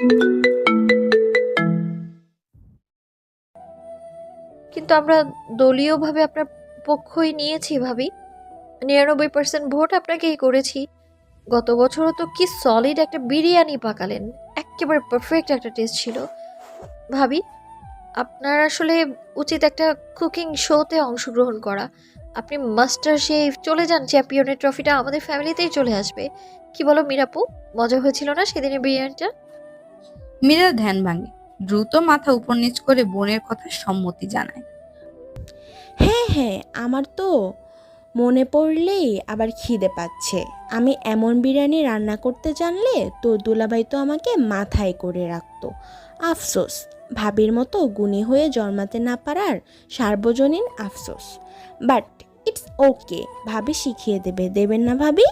কিন্তু আমরা দলীয়ভাবে আপনার পক্ষই নিয়েছি, ভাবি। নিরানব্বই পার্সেন্ট ভোট আপনাকেই করেছি। গত বছরও তো কি সলিড একটা বিরিয়ানি পাকালেন। একেবারে পারফেক্ট একটা টেস্ট ছিল। ভাবি, আপনার আসলে উচিত একটা কুকিং শোতে অংশগ্রহণ করা। আপনি মাস্টার শেফ চলে যান চ্যাম্পিয়নের ট্রফিটা আমাদের ফ্যামিলিতেই চলে আসবে। কি বলো মিরাপু? মজা হয়েছিল না সেদিনের বিরিয়ানিটা? মীরা ধ্যান ভাঙে, দ্রুত মাথা উপর নিচ করে বোনের কথা সম্মতি জানায়। হ্যাঁ হ্যাঁ আমার তো মনে পড়লেই আবার খিদে পাচ্ছে। আমি এমন বিরিয়ানি রান্না করতে জানলে তোর দুলাভাই তো আমাকে মাথায় করে রাখতো। আফসোস, ভাবির মতো গুণী হয়ে জন্মাতে না পারার সার্বজনীন আফসোস। বাট, ইটস ওকে, ভাবি শিখিয়ে দেবে, দেবেন না ভাবি?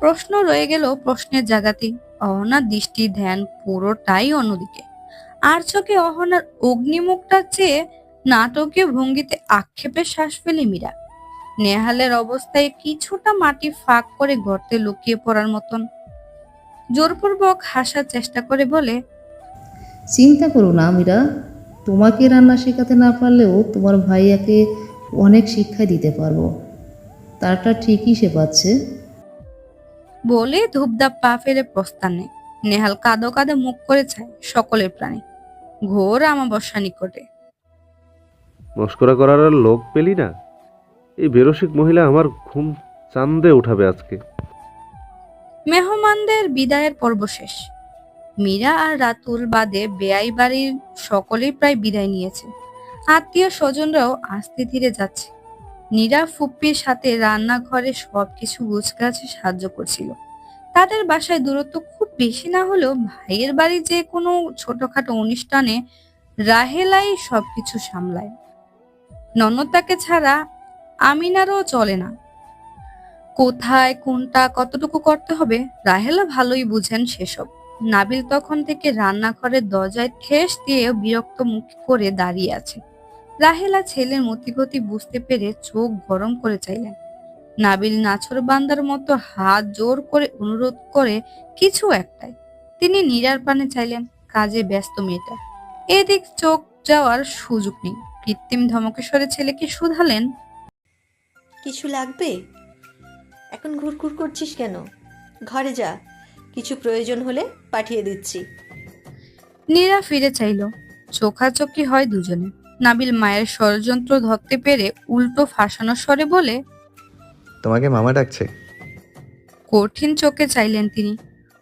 প্রশ্ন রয়ে গেল প্রশ্নের জায়গাতেই। অহনার দৃষ্টি, ধ্যান পুরোটাই অন্যদিকে। আর চোখে অহনার অগ্নিমুখটা চেয়ে নাটকীয় ভঙ্গিতে আক্ষেপের শ্বাস ফেলে মীরা। নেহালের অবস্থায় কিছুটা মাটি ফাঁক করে গর্তে লুকিয়ে পড়ার মতন। জোরপূর্বক হাসার চেষ্টা করে বলে, চিন্তা করো না আমিরা তোমাকে রান্না শেখাতে না পারলেও তোমার ভাইয়াকে অনেক শিক্ষা দিতে পারব। তারটা ঠিকই সে পাচ্ছে। বলে ধূপধাপ পা ফেলে প্রস্থান নেয়। নেহাল কাঁদো কাঁদো মুখ করে চায় সকলের প্রাণী। ঘোর আমাবস্যা নিকটে। মস্করা করার আর লোক পেলি না? এই বেরসিক মহিলা আমার ঘুম চান্দে উঠাবে আজকে। মেহমানদের বিদায়ের পর্ব শেষ। মীরা আর রাতুল বাদে বেআই বাড়ির সকলেই প্রায় বিদায় নিয়েছে। আত্মীয় স্বজনরাও আস্তে ধীরে যাচ্ছে। নীরা ফুপ্পির সাথে রান্নাঘরে সবকিছু গুছগাছে সাহায্য করছিল। তাদের বাসায় দূরত্ব খুব বেশি না হলেও ভাইয়ের বাড়ি যে কোনো ছোটখাটো অনুষ্ঠানে রাহেলাই সবকিছু সামলায়। ননদাকে ছাড়া আমিনারও চলে না। কোথায়, কোনটা, কতটুকু করতে হবে, রাহেলা ভালোই বুঝেন সেসব। নাবিল তখন থেকে রান্নাঘরের দরজায় ঠেস দিয়ে বিরক্ত মুখ করে দাঁড়িয়ে আছে। রাহেলা ছেলের মতিগতি বুঝতে পেরে চোখ গরম করে চাইলেন। নাবিল নাছর বান্দার মতো হাত জোর করে অনুরোধ করে কিছু একটাই। তিনি নিরার পানে চাইলেন কাজে ব্যস্ত মেয়েটা। এদিক চোখ যাওয়ার সুযোগ নেই। কৃত্রিম ধমকেশ্বরে ছেলেকে শুধালেন। কিছু লাগবে? এখন ঘুরঘুর করছিস কেন? ঘরে যা। কিছু প্রয়োজন হলে পাঠিয়ে দিচ্ছি। নীরা ফিরে চাইল। চোখাচোখি হয় দুজনে। নাবিল মায়ের ষড়যন্ত্র ধরতে পেরে উল্টো ফাঁসানো স্বরে বলে তোমাকে মামা ডাকছে। কঠিন চোখে চাইলেন তিনি।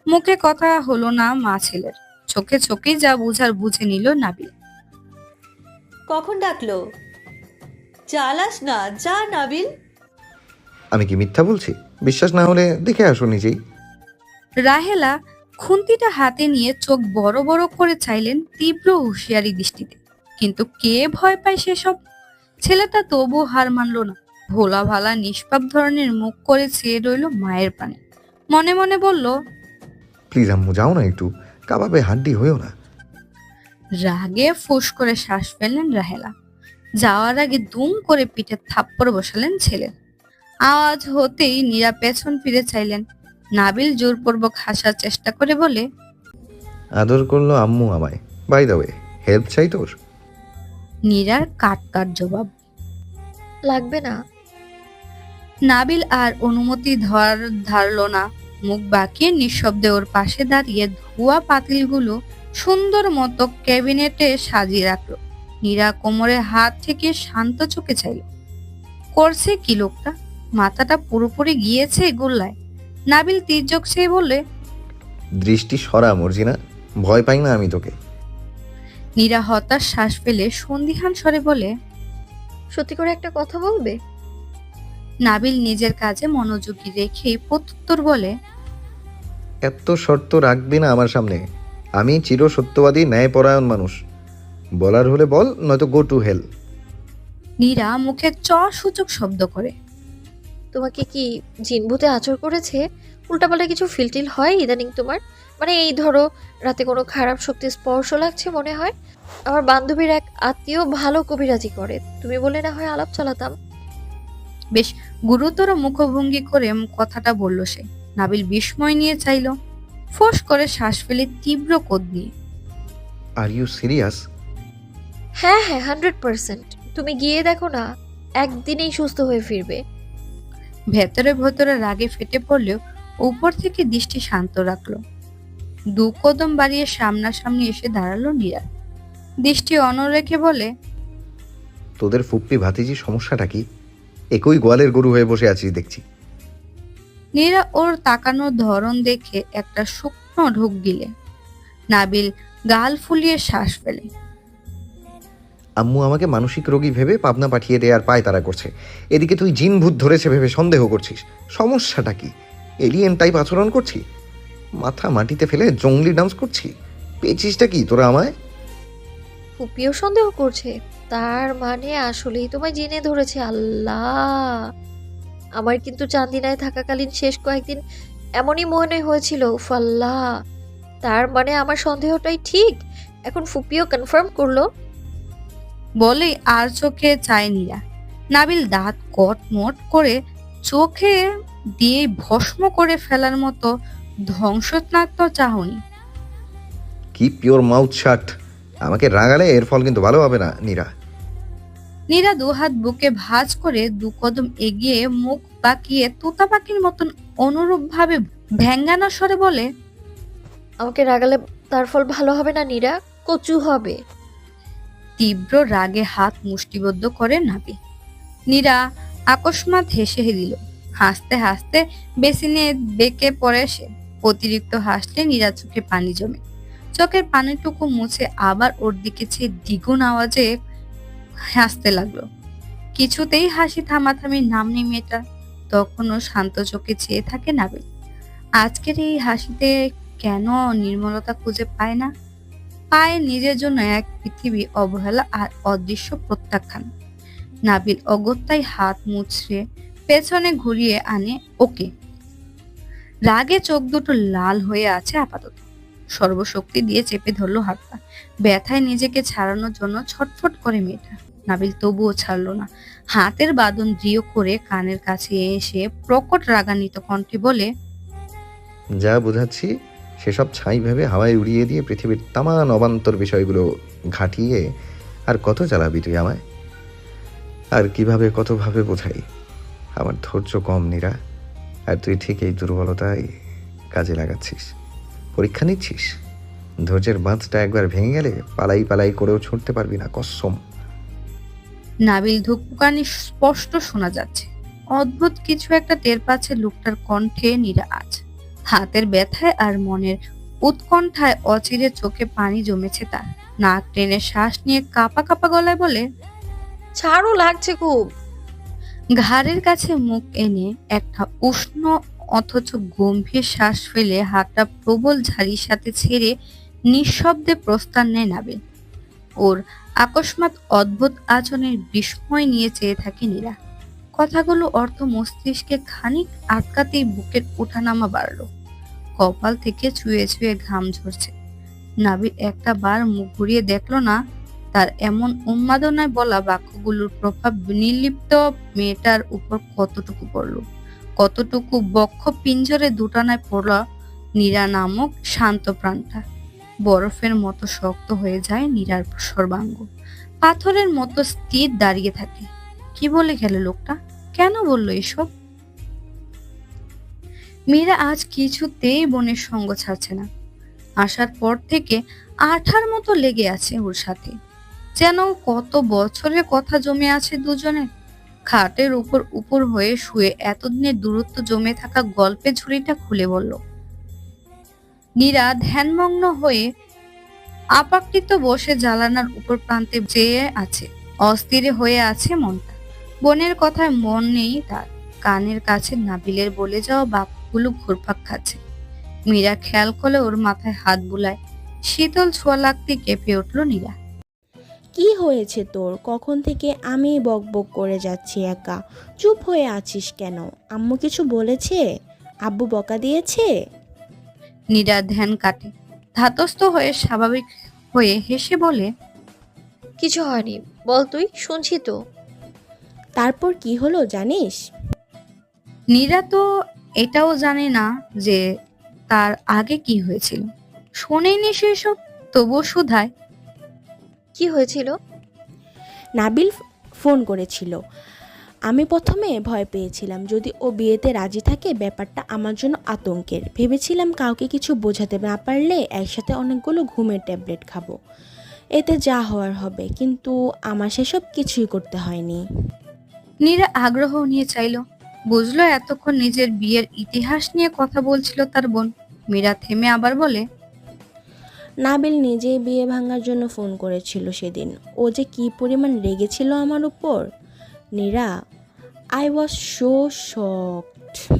মুখে কথা হলো না মা ছেলের। চোখে চোখেই যা বুঝার বুঝে নিল নাবিল। কখন ডাকলো? চালাস না যা নাবিল। আমি কি মিথ্যা বলছি? বিশ্বাস না হলে দেখে আসো নিজেই। রাহেলা খুন্তিটা হাতে নিয়ে চোখ বড় বড় করে চাইলেন তীব্র হুঁশিয়ারি দৃষ্টিতে। কিন্তু কে ভয় পায় সেসব? ছেলেটা তবু হার মানল না। ভোলা ভালা নিষ্পাপ ধরনের মুখ করে চেয়ে রইল মায়ের পানে মনে মনে বলল প্লিজ আম্মু যাও না একটু। কাবাবে হাড্ডি হয়েও না। রাগে ফুস করে শ্বাস ফেললেন রাহেলা। যাওয়ার আগে দুম করে পিঠে থাপ্পড় বসালেন ছেলে। আওয়াজ হতেই নীরা পেছন ফিরে চাইলেন। নাবিল জোরপূর্বক হাসার চেষ্টা করে বলে আদর করল আম্মু আমায়। বাই দা ওয়ে হেল্প চাই তোর? নীরার কাট কাট জবাব। লাগবে না। নাবিল আর অনুমতি ধর ধারল না। মুখ বাঁকিয়ে নিঃশব্দে ওর পাশে দাঁড়িয়ে ধোয়া পাতিলগুলো সুন্দর মতো ক্যাবিনেটে সাজিয়ে রাখল। নীরা কোমরে হাত থেকে শান্ত চোখে চাইল। করছে কি লোকটা? মাথাটা পুরোপুরি গিয়েছে গোল্লায়। নাবিল তির্যক সে বললে দৃষ্টি সরা মর্জিনা। ভয় পাই না আমি তোকে। নীরা হতাশ শ্বাস ফেলে সন্দিহান স্বরে বলে সত্যি করে একটা কথা বলবে? নাবিল নিজের কাজে মনোযোগী রেখে প্রত্যুত্তর বলে এত শর্ত রাখবি না আমার সামনে। আমি চির সত্যবাদী ন্যায়পরায়ণ মানুষ। বলার হলে বল নয়তো গো টু হেল নীরা মুখে চ সূচক শব্দ করে তোমাকে কি জিনভূতে আচর করেছে? উল্টাপাল্টা কিছু ফিলটিল হয় ইদানিং তোমার? মানে এই ধরো রাতে কোনো খারাপ শক্তি স্পর্শ লাগছে মনে হয়। আমার বান্ধবীর এক আত্মীয় ভালো কবিরাজি করে। তুমি বলে না হয় আলাপ চালাতাম। বেশ গুরুতর মুখভঙ্গি করে কথাটা বলল সে। নাবিল বিস্ময় নিয়ে চাইল। ফোঁস করে শ্বাস ফেলে তীব্র কোদ নিয়ে। আর ইউ সিরিয়াস হ্যাঁ হ্যাঁ হান্ড্রেড পার্সেন্ট তুমি গিয়ে দেখো না একদিনেই সুস্থ হয়ে ফিরবে। ভেতরে ভেতরে রাগে ফেটে পড়লেও উপর থেকে দৃষ্টি শান্ত রাখল। দু কদম বাড়িয়ে সামনাসামনি এসে দাঁড়াল নীরা। দৃষ্টি অনরেখে বলে তোদের ফুপ্পি ভাতিজি সমস্যাটা কি? একই গোয়ালের গরু হয়ে বসে আছিস দেখছি। নীরা ওর তাকানোর ধরন দেখে একটা শুকনো ঢোক গিলে। নাবিল গাল ফুলিয়ে শ্বাস ফেলে। আম্মু আমাকে মানসিক রোগী ভেবে পাবনা পাঠিয়ে দেয়ার পায় তারা করছে। এদিকে তুই জিন ভূত ধরেছে ভেবে সন্দেহ করছিস। সমস্যাটা কি? এলিয়েন টাইপ আচরণ করছি? মাথা মাটিতে ফেলে জঙ্গলি ডান্স করছি। পেয়েছিসটা কি তোরা আমায়? ফুপিও সন্দেহ করছে। তার মানে আসলেই তোমায় জেনে ধরেছে আল্লাহ। আমার কিন্তু চান্দিনায় থাকাকালীন শেষ কয়েকদিন এমনই মনে হয়েছিল ফাল্লাহ তার মানে আমার সন্দেহটাই ঠিক? এখন ফুপিও কনফার্ম করল। বলে আর চোখে চায় নীরা নাবিল দাঁত কট মোট করে চোখে দিয়ে ভস্ম করে ফেলার মতো ধ্বংসত্মাত্ম চাহনি। কি পিওর মাউথ শাট আমাকে রাগালে এর ফল কিন্তু ভালো হবে না নীরা। নীরা দুহাত বুকে ভাঁজ করে দু কদম এগিয়ে মুখ বাঁকিয়ে তোতা পাখির মতন অনুরূপ ভাবে ভ্যাঙ্গানো স্বরে বলে আমাকে রাগালে তার ফল ভালো হবে না নীরা? কচু হবে। তীব্র রাগে হাত মুষ্টিবদ্ধ করে নাবি। নীরা আকস্মাত হেসে দিল হাসতে হাসতে বেসিনে বেঁকে পড়ে সে। অতিরিক্ত হাসলে নীরা চোখে পানি জমে। চোখের পানিটুকু মুছে আবার ওর দিকে চেয়ে দ্বিগুণ আওয়াজে হাসতে লাগল। কিছুতেই হাসি থামাথামি নাম নেই মেয়েটা তখনও শান্ত চোখে চেয়ে থাকে নাবিল। আজকের এই হাসিতে কেন নির্মলতা খুঁজে পায় না? পায় নিজের জন্য এক পৃথিবী অবহেলা আর অদৃশ্য প্রত্যাখ্যান। নাবিল অগত্যাই হাত মুছড়ে পেছনে ঘুরিয়ে আনে ওকে। রাগে চোখ দুটো লাল হয়ে আছে আপাতত। সর্বশক্তি দিয়ে চেপে ধরলো হাতটা। ব্যথায় নিজেকে ছাড়ানোর জন্য ছটফট করে মেয়েটা। নাবিল তবুও ছাড়লো না। হাতের বাদন দৃঢ় করে কানের কাছে এসে প্রকট রাগান্বিত কণ্ঠে বলে, যা বোঝাচ্ছি, সেসব ছাই ভেবে হাওয়ায় উড়িয়ে দিয়ে পৃথিবীর তামান অবান্তর বিষয়গুলো ঘাটিয়ে আর কত চালাবি তুই আমায়? আর কীভাবে কতভাবে বোঝাই? আমার ধৈর্য কম নীরা। আর তুই ঠিক এই দুর্বলতাই কাজে লাগাচ্ছিস। পরীক্ষা নিচ্ছিস? ধৈর্যের বাঁধটা একবার ভেঙে গেলে পালাই পালাই করেও ছুটতে পারবি না কসম। নাবিল ধুকপুকানি স্পষ্ট শোনা যাচ্ছে। অদ্ভুত কিছু একটা টের পাচ্ছে লোকটার কণ্ঠে নিরা আজ। হাতের ব্যথায় আর মনের উৎকণ্ঠায় অচিরে চোখে পানি জমেছে তার। নাক টেনে শ্বাস নিয়ে কাপা কাপা গলায় বলে ছাড়ও লাগছে খুব। ঘাড়ের কাছে মুখ এনে একটা উষ্ণ অথচ গম্ভীর শ্বাস ফেলে হাতটা প্রবল ঝাড়ির সাথে ছেড়ে নিঃশব্দে প্রস্থান নেয় নাবিল। ওর আকস্মাত অদ্ভুত আচরণের বিস্ময় নিয়ে চেয়ে থাকে নীরা। কথাগুলো অর্থ মস্তিষ্কে খানিক আটকাতেই বুকের ওঠানামা বাড়লো। কপাল থেকে ছুঁয়ে ছুঁয়ে ঘাম ঝরছে। নাবিল একটা বার মুখ ঘুরিয়ে দেখল না তার এমন উন্মাদনায় বলা বাক্যগুলোর প্রভাব নির্লিপ্ত মেয়েটার উপর কতটুকু পড়ল? কতটুকু বক্ষ পিঞ্জরে দুটানায় পড়ল নীরা নামক শান্ত প্রাণটা? বরফের মতো শক্ত হয়ে যায় নীরার সর্বাঙ্গ। পাথরের মতো স্থির দাঁড়িয়ে থাকে। কি বলে গেল লোকটা? কেন বলল এসব? মীরা আজ কিছুতেই বোনের সঙ্গ ছাড়ছে না। আসার পর থেকে আঠার মতো লেগে আছে ওর সাথে। যেন কত বছরের কথা জমে আছে দুজনের খাটের উপর উপর হয়ে শুয়ে এতদিনের দূরত্ব জমে থাকা গল্পের ঝুড়িটা খুলে বলল নীরা ধ্যানমগ্ন হয়ে আপাকৃত বসে জ্বালানার উপর প্রান্তে চেয়ে আছে, অস্থিরে হয়ে আছে মনটা। বোনের কথায় মন নেই তার। কানের কাছে নাবিলের বলে যাওয়া বাক্যগুলো ঘুরপাক খাচ্ছে। মীরা খেয়াল করলে ওর মাথায় হাত বুলায়। শীতল ছোঁয়া লাগতে কেঁপে উঠল নীরা। কি হয়েছে তোর? কখন থেকে আমি বকবক করে যাচ্ছি একা? চুপ হয়ে আছিস কেন? আম্মু কিছু বলেছে? আব্বু বকা দিয়েছে? নীরা ধ্যান কাটে। ধাতস্থ হয়ে স্বাভাবিক হয়ে হেসে বলে কিছু হয়নি। বল তুই শুনছি তো। তারপর কি হলো জানিস? নীরা তো এটাও জানে না যে তার আগে কি হয়েছিল। শোনেনি সেসব তবুও শুধায়। কি হয়েছিল? নাবিল ফোন করেছিল। আমি প্রথমে ভয় পেয়েছিলাম। যদি ও বিয়েতে রাজি থাকে ব্যাপারটা আমার জন্য আতঙ্কের। ভেবেছিলাম কাউকে কিছু বোঝাতে না পারলে একসাথে অনেকগুলো ঘুমের ট্যাবলেট খাব। এতে যা হওয়ার হবে। কিন্তু আমার সেসব কিছুই করতে হয়নি। নীরা আগ্রহ নিয়ে চাইল। বুঝলো এতক্ষণ নিজের বিয়ের ইতিহাস নিয়ে কথা বলছিল তার বোন। মীরা থেমে আবার বলে নাবিল নিজেই বিয়ে ভাঙার জন্য ফোন করেছিল সেদিন। ও যে কী পরিমাণ রেগেছিল আমার উপর? Neera I was so shocked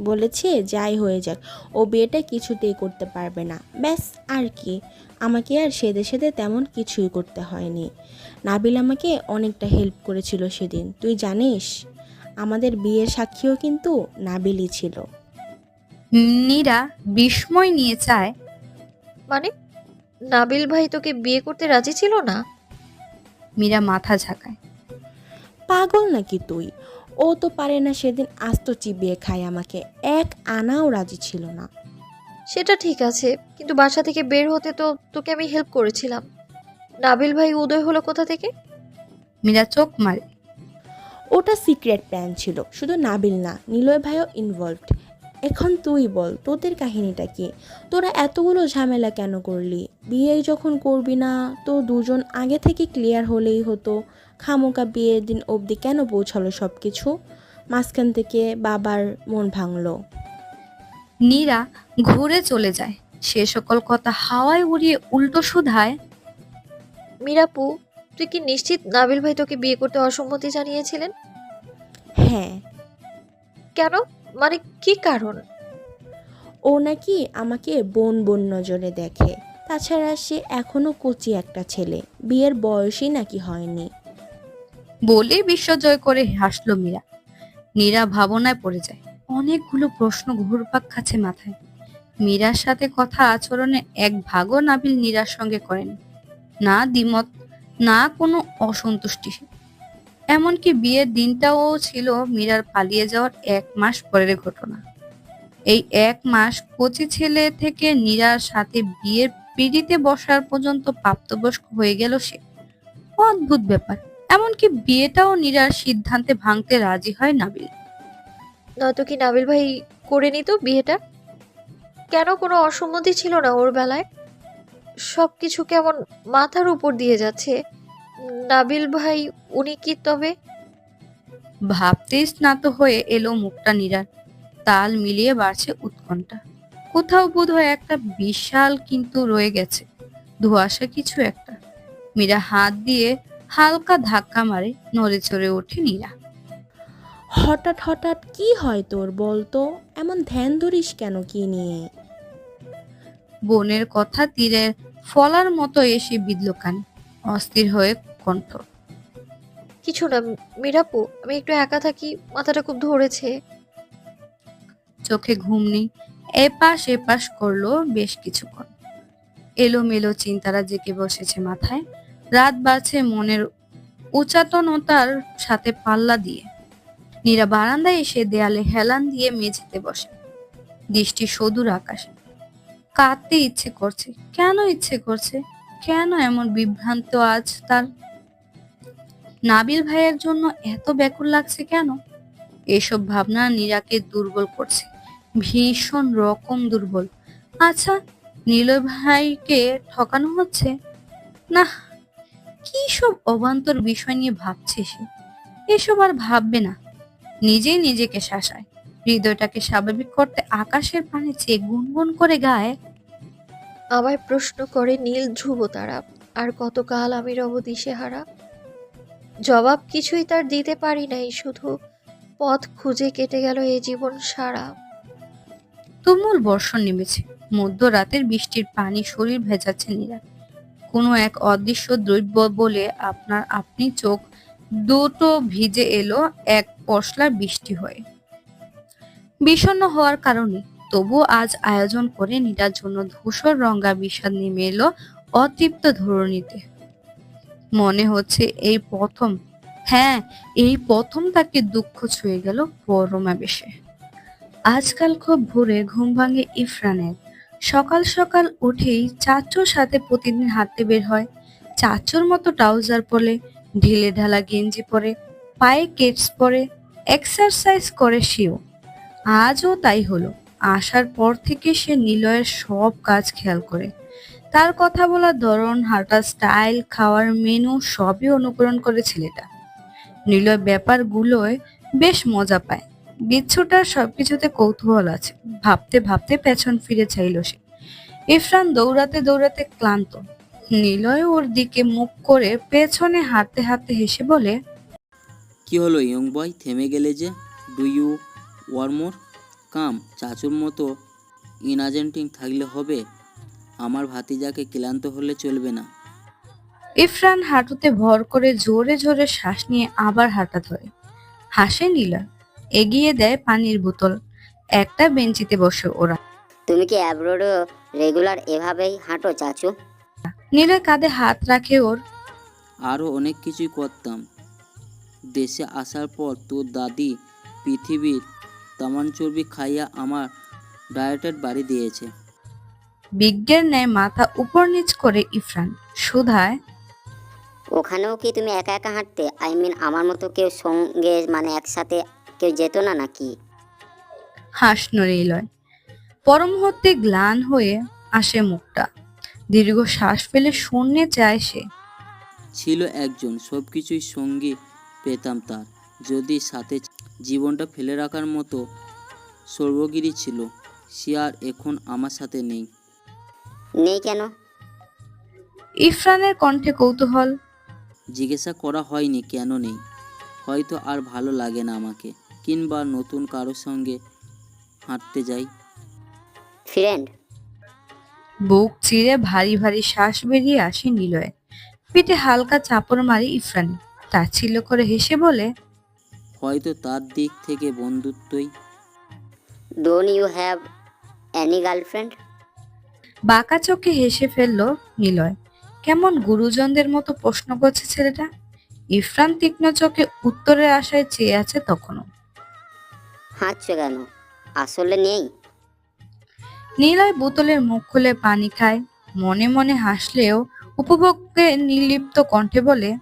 বলেছে যাই হয়ে যাক ও বিয়েটা কিছুতেই করতে পারবে না। ব্যাস আর কি। আমাকে আর সেদে সেদে তেমন কিছুই করতে হয়নি। নাবিল আমাকে অনেকটা হেল্প করেছিল সেদিন। তুই জানিস আমাদের বিয়ের সাক্ষীও কিন্তু নাবিলই ছিল। নীরা বিস্ময় নিয়ে চায় মানে? নাবিল ভাই তোকে বিয়ে করতে রাজি ছিল না? মীরা মাথা ঝাঁকায়। পাগল নাকি তুই? ও তো পারে না সেদিন আস্ত চিবিয়ে খায় আমাকে। এক আনাও রাজি ছিল না। সেটা ঠিক আছে কিন্তু বাসা থেকে বের হতে তো তোকে আমি হেল্প করেছিলাম। নাবিল ভাই উদয় হলো কোথা থেকে? মীরা চোখ মারে। ওটা সিক্রেট প্ল্যান ছিল শুধু নাবিল না নিলয় ভাইও ইনভলভড এখন তুই বল তোদের কাহিনীটা কি? তোরা এতগুলো ঝামেলা কেন করলি? বিয়ে যখন করবি না তো দুজন আগে থেকে ক্লিয়ার হলেই হতো। খামোকা বিয়ের দিন অবধি কেন পৌঁছালো সব কিছু মাঝখান থেকে বাবার মন ভাঙলো। নীরা ঘুরে চলে যায়। সে সকল কথা হাওয়ায় উড়িয়ে উল্টো শুধায় মিরাপু তুই কি নিশ্চিত নাবিল ভাই তোকে বিয়ে করতে অসম্মতি জানিয়েছিলেন? হ্যাঁ। কেন? মানে কি কারণ? ও নাকি আমাকে বোন বোন নজরে দেখে। তাছাড়া সে এখনও কচি একটা ছেলে। বিয়ের বয়সই নাকি হয়নি। বলে বিশ্বজয় করে হাসলো মীরা। মীরা ভাবনায় পড়ে যায়। অনেকগুলো প্রশ্ন ঘুরপাক খাচ্ছে মাথায়। মীরার সাথে কথা আচরণে এক ভাগও নাবিল নীরার সঙ্গে করেন। না দ্বিমত না কোনো অসন্তুষ্টি এমনকি বিয়ের দিনটাও ছিল মীরার পালিয়ে যাওয়ার এক মাস পরের ঘটনা। এই এক মাস কচি ছেলে থেকে নীরার সাথে বিয়ের পিড়িতে বসার পর্যন্ত প্রাপ্তবয়স্ক হয়ে গেল সে। অদ্ভুত ব্যাপার। এমনকি বিয়েটাও নীরার সিদ্ধান্তে ভাঙতে রাজি হয় নাবিল। নয়তো কি নাবিল ভাই করে নিত বিয়েটা? কেন কোনো অসম্মতি ছিল না ওর বেলায়? সব কিছু কেমন মাথার উপর দিয়ে যাচ্ছে। নাবিল ভাই উনি কি তবে? ভাবতেই স্নাত হয়ে এলো মুখটা নীরার। তাল মিলিয়ে বাড়ছে উৎকণ্ঠা। কোথাও বোধ হয় একটা বিশাল কিন্তু রয়ে গেছে। ধোয়াশা কিছু একটা। মীরা হাত দিয়ে হালকা ধাক্কা মারে নড়ে চড়ে ওঠে নীরা হঠাৎ হঠাৎ কি হয় তোর বলতো? এমন ধ্যান ধরিস কেন কি নিয়ে? বোনের কথা তীরের ফলার মতো এসে বিঁধল কানে। অস্থির হয়ে কণ্ঠ কিছু না, মিরাপু, আমি একটু একা থাকি, মাথাটা খুব ধরেছে। চোখে ঘুম নেই এপাশ এপাশ করল বেশ কিছুক্ষণ। এলোমেলো চিন্তারা জেগে বসেছে মাথায়, রাত বাড়ছে মনের উচাটনতার সাথে পাল্লা দিয়ে। নীরা বারান্দায় এসে দেয়ালে হেলান দিয়ে মেঝেতে বসে। দৃষ্টি সদূর আকাশে। কাঁদতে ইচ্ছে করছে। কেন ইচ্ছে করছে? কেন এমন বিভ্রান্ত আজ তার নাবিল ভাইয়ের জন্য এত ব্যাকুল লাগছে কেন? এসব ভাবনা নীরাকে দুর্বল করছে, ভীষণ রকম দুর্বল। আচ্ছা নীলয় ভাইকে ঠকানো হচ্ছে? না, কি সব অবান্তর বিষয় নিয়ে ভাবছে সে? এসব আর ভাববে না। নিজেই নিজেকে শাসায়, হৃদয়টাকে স্বাভাবিক করতে আকাশের পানে চেয়ে গুনগুন করে গায়। আবার প্রশ্ন করে নীল ধ্রুব তারা, আর কতকাল আমি রব দিশেহারা? জবাব কিছুই তার দিতে পারি নাই, শুধু পথ খুঁজে কেটে গেল এ জীবন সারা। তুমুল বর্ষণ নেমেছে। মধ্যরাতের বৃষ্টির পানি শরীর ভেজাচ্ছে নীরা। কোনো এক অদৃশ্য দ্রব্য বলে আপনার আপনি চোখ দুটো ভিজে এলো, এক পশলা বৃষ্টি হয়ে। বিষণ্ণ হওয়ার কারণে, তবু আজ আয়োজন করে নীরার জন্য ধূসর রঙা বিষাদ নেমে এলো অতৃপ্ত ধরণীতে। মনে হচ্ছে এই প্রথম। হ্যাঁ এই প্রথম তাকে দুঃখ ছুঁয়ে গেল পরমাবেশে আজকাল খুব ভোরে ঘুম ভাঙে ইফরানের। সকাল সকাল উঠেই চাচুর সাথে প্রতিদিন হাঁটতে বের হয়। চাচুর মতো ট্রাউজার পরে, ঢিলে ঢালা গেঞ্জি পরে, পায়ে কেটস পরে, এক্সারসাইজ করে সেও। আজও তাই হলো। আসার পর থেকে সে নিলয়ের সব কাজ খেয়াল করে। তার কথা বলার ধরন, হাঁটার স্টাইল খাওয়ার মেনু সবই অনুকরণ করে ছেলেটা। নিলয় ব্যাপারগুলোয় বেশ মজা পায়। বিচ্ছুটার সবকিছুতে কৌতূহল আছে। ভাবতে ভাবতে পেছন ফিরে চাইল সে। ইফরান দৌড়াতে দৌড়াতে ক্লান্ত। নিলয় ওর দিকে মুখ করে পেছনে হাঁটতে হাঁটতে হেসে বলে, কি হলো ইয়ং বয়? থেমে গেলে যে? Do you war more come, চাচুর মতো ইনাজেন্টিং থাকলে হবে? আমার ভাতিজাকে ক্লান্ত হলে চলবে না। ইফরান হাঁটুতে ভর করে জোরে জোরে শ্বাস নিয়ে আবার হাঁটা ধরে। হাসে নিলয় এগিয়ে দেয় পানির বোতল। একটা বেঞ্চিতে বসে ওরা। তুমি কি অ্যাব্রোডও রেগুলার এভাবেই হাঁটো চাচু? নিলয় কাঁধে হাত রাখে ওর। আরও অনেক কিছুই করতাম। দেশে আসার পর তোর দাদি পৃথিবীর তামান চর্বি খাইয়া আমার ডায়েটের বাড়ি দিয়েছে। বিজ্ঞের ন্যায় মাথা উপর নিচ করে ইফরান সুধায় ওখানেও কি তুমি একা একা হাঁটতে? আই মিন আমার মতো কেউ সঙ্গে মানে একসাথে কেউ যেত না নাকি? হাসল নিলয় পর মুহূর্তে গ্লান হয়ে আসে মুখটা। দীর্ঘ শ্বাস ফেলে শূন্যে যায় সে। ছিল একজন সব কিছুই সঙ্গী পেতাম তার। যদি সাথে জীবনটা ফেলে রাখার মতো সর্বগিরি ছিল সে আর এখন আমার সাথে নেই। নেই কেন? ইফরানের কণ্ঠে কৌতূহল। জিজ্ঞাসা করা হয়নি কেন নেই? হয়তো আর ভালো লাগে না আমাকে কিংবা নতুন কারোর সঙ্গে হাঁটতে যাই। ফ্রেন্ড। বুক চিরে ভারী ভারী শ্বাস বেরিয়ে আসে নিলয়ে। পিঠে হালকা চাপড় মারি ইফরানি। তাচ্ছিল্য করে হেসে বলে হয়তো তার দিক থেকে বন্ধুত্বই। Don't you have any girlfriend বাঁকা চোখে হেসে ফেলল নিলয়। কেমন গুরুজনদের মতো প্রশ্ন করছে ছেলেটা? ইফরান তীক্ষ্ণ চোখে উত্তরের আশায় চেয়ে আছে তখনও। হাঁটছো কেন? আসলে নেই। নিলয় বোতলের মুখ খুলে পানি খায় মনে মনে হাসলেও উপভোগকে নির্লিপ্ত কণ্ঠে বলে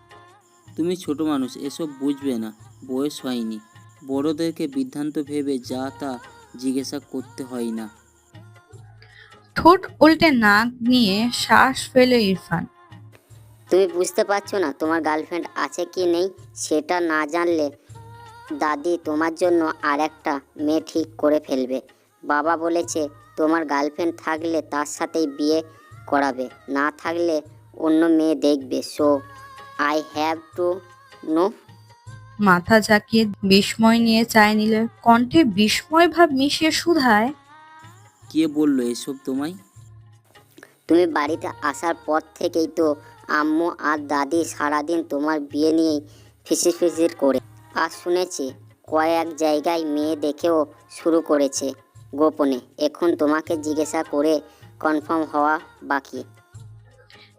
তুমি ছোট মানুষ এসব বুঝবে না বয়স হয়নি। বড়দেরকে বিভ্রান্ত ভেবে যা তা জিজ্ঞাসা করতে হয় না। ঠোঁট উল্টে নাক নিয়ে শ্বাস ফেলে ইরফান। তুমি বুঝতে পারছ না তোমার গার্লফ্রেন্ড আছে কি নেই সেটা না জানলে দাদি তোমার জন্য আর একটা মেয়ে ঠিক করে ফেলবে। বাবা বলেছে তোমার গার্লফ্রেন্ড থাকলে তার সাথেই বিয়ে করাবে না থাকলে অন্য মেয়ে দেখবে। So I have to know মাথা ঝাঁকিয়ে বিস্ময় নিয়ে চায় নিলে কণ্ঠে বিস্ময় ভাব মিশিয়ে শুধায় কে বলল এসব তোমায়? তুমি বাড়িতে আসার পর থেকেই তো আম্মু আর দাদি সারাদিন তোমার বিয়ে নিয়েই ফিসির ফিসির করে। আর শুনেছি কয়েক জায়গায় মেয়ে দেখেও শুরু করেছে গোপনে। এখন তোমাকে জিজ্ঞাসা করে কনফার্ম হওয়া বাকি।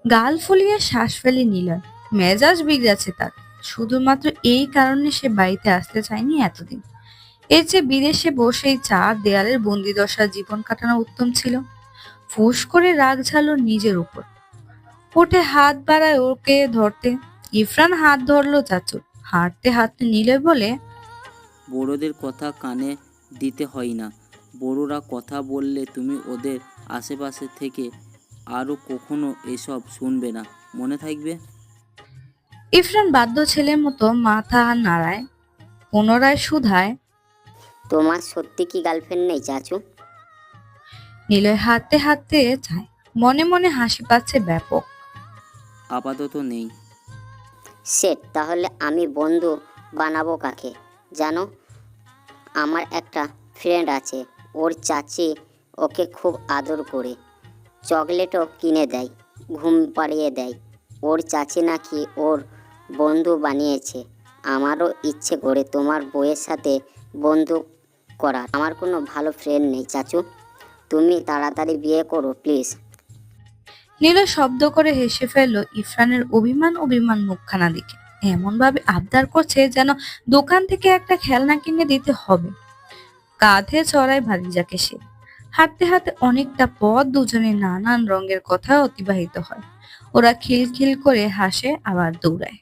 গাল ফুলিয়ে শ্বাস ফেলে নিলয় মেজাজ বিগড়েছে তার। শুধুমাত্র এই কারণে সে বাড়িতে আসতে চায়নি এতদিন। এর যে বিদেশে বসেই চার দেয়ালের বন্দিদশা জীবন কাটানো উত্তম ছিল। ফুস করে রাগ ঝালো নিজের উপর। ওঠে হাত বাড়ায় ওকে ধরতে। ইফরান হাত ধরলো চাচুর। হাঁটতে হাঁটতে নিলে বলে বড়দের কথা কানে দিতে হয় না। বড়রা কথা বললে তুমি ওদের আশেপাশে থেকে আরও কখনো এসব শুনবে না। মনে থাকবে? ইফরান বাধ্য ছেলের মতো মাথা নাড়ায় পুনরায় শুধায় তোমার সত্যি কি গার্লফ্রেন্ড নেই চাচু? নিলয় হাঁটতে হাঁটতে যায়। মনে মনে হাসি পাচ্ছে ব্যাপক। আপাতত নেই। সেট তাহলে আমি বন্ধু বানাবো কাকে? জানো আমার একটা ফ্রেন্ড আছে ওর চাচি ওকে খুব আদর করে। চকলেটও কিনে দেয় ঘুম পাড়িয়ে দেয়। ওর চাচি নাকি ওর বন্ধু বানিয়েছে। আমারও ইচ্ছে করে তোমার বইয়ের সাথে বন্ধু করার আমার কোনো ভালো ফ্রেন্ড নেই, চাচু। তুমি তাড়াতাড়ি বিয়ে করো প্লিজ নীল শব্দ করে হেসে ফেলল ইফরানের অভিমান অভিমান মুখখানা দিকে। এমন ভাবে আবদার করছে যেন দোকান থেকে একটা খেলনা কিনে দিতে হবে। কাঁধে চড়ায় ভাতিজাকে সে। হাঁটতে হাঁটতে অনেকটা পথ দুজনে নানান রঙের কথা অতিবাহিত হয়। ওরা খিলখিল করে হাসে, আবার দৌড়ায়।